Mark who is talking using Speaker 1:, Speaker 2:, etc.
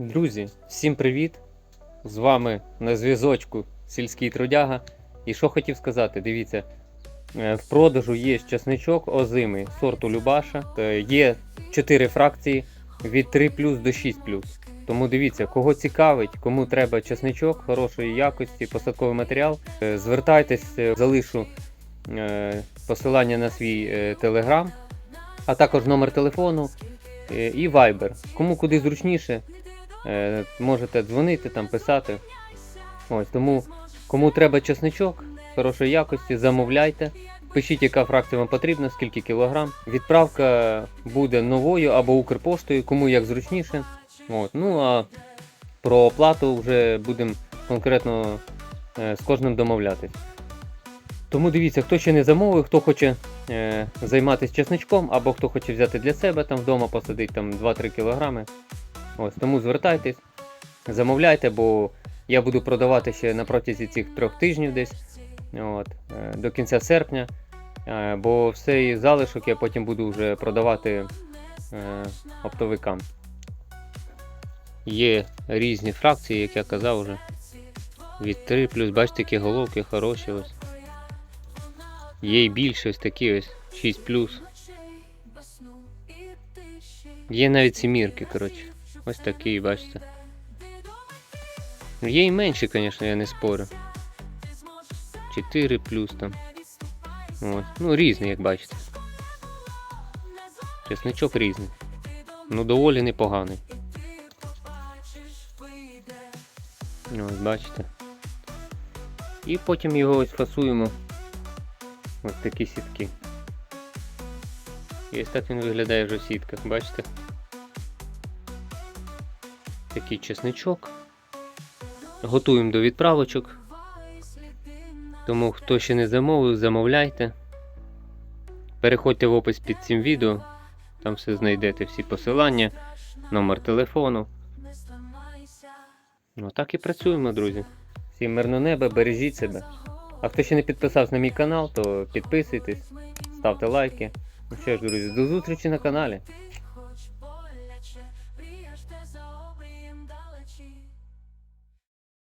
Speaker 1: Друзі, всім привіт! З вами на зв'язочку сільський трудяга. І що хотів сказати, дивіться, е, в продажу є часничок озимий сорту Любаша. Е, Є 4 фракції від 3 до 6 Тому дивіться, кого цікавить, кому треба часничок хорошої якості, посадковий матеріал. е, Звертайтесь, залишу посилання на свій телеграм, а також номер телефону і Viber. Кому куди зручніше, е, можете дзвонити, там, писати. Ось, тому кому треба чесничок хорошої якості, замовляйте. Пишіть, яка фракція вам потрібна, скільки кілограм. Відправка буде новою або Укрпоштою, кому як зручніше. От, ну а про оплату вже будемо конкретно е, з кожним домовлятись. Тому дивіться, хто ще не замовив, хто хоче е, займатися чесничком, або хто хоче взяти для себе там вдома посадити там 2-3 кілограми. Ось тому звертайтесь, замовляйте, бо я буду продавати ще на протязі цих трьох тижнів десь от, е, до кінця серпня. Е, Бо все залишок я потім буду вже продавати е, оптовикам. Є різні фракції, як я казав вже. Від 3 плюс, бачите, які головки хороші ось. Є і більше ось такі ось 6. Є навіть сімірки, коротше. Ось такі, бачите. Ну, Є і менші, звісно, я не спорю. 4 плюс там. От. Ну, різні, як бачите. Чесничок різний. Ну, доволі непоганий. Ось, бачите. І потім його ось фасуємо. Ось такі сітки. І ось так він виглядає вже в сітках, бачите? такий чесничок. Готуємо до відправочок. Тому хто ще не замовив, замовляйте. Переходьте в опис під цим відео, там все знайдете всі посилання, номер телефону. Ну так і працюємо, друзі. Всім мирно неба, бережіть себе. А хто ще не підписався на мій канал, то підписуйтесь, ставте лайки. Ну що ж, друзі, до зустрічі на каналі. apology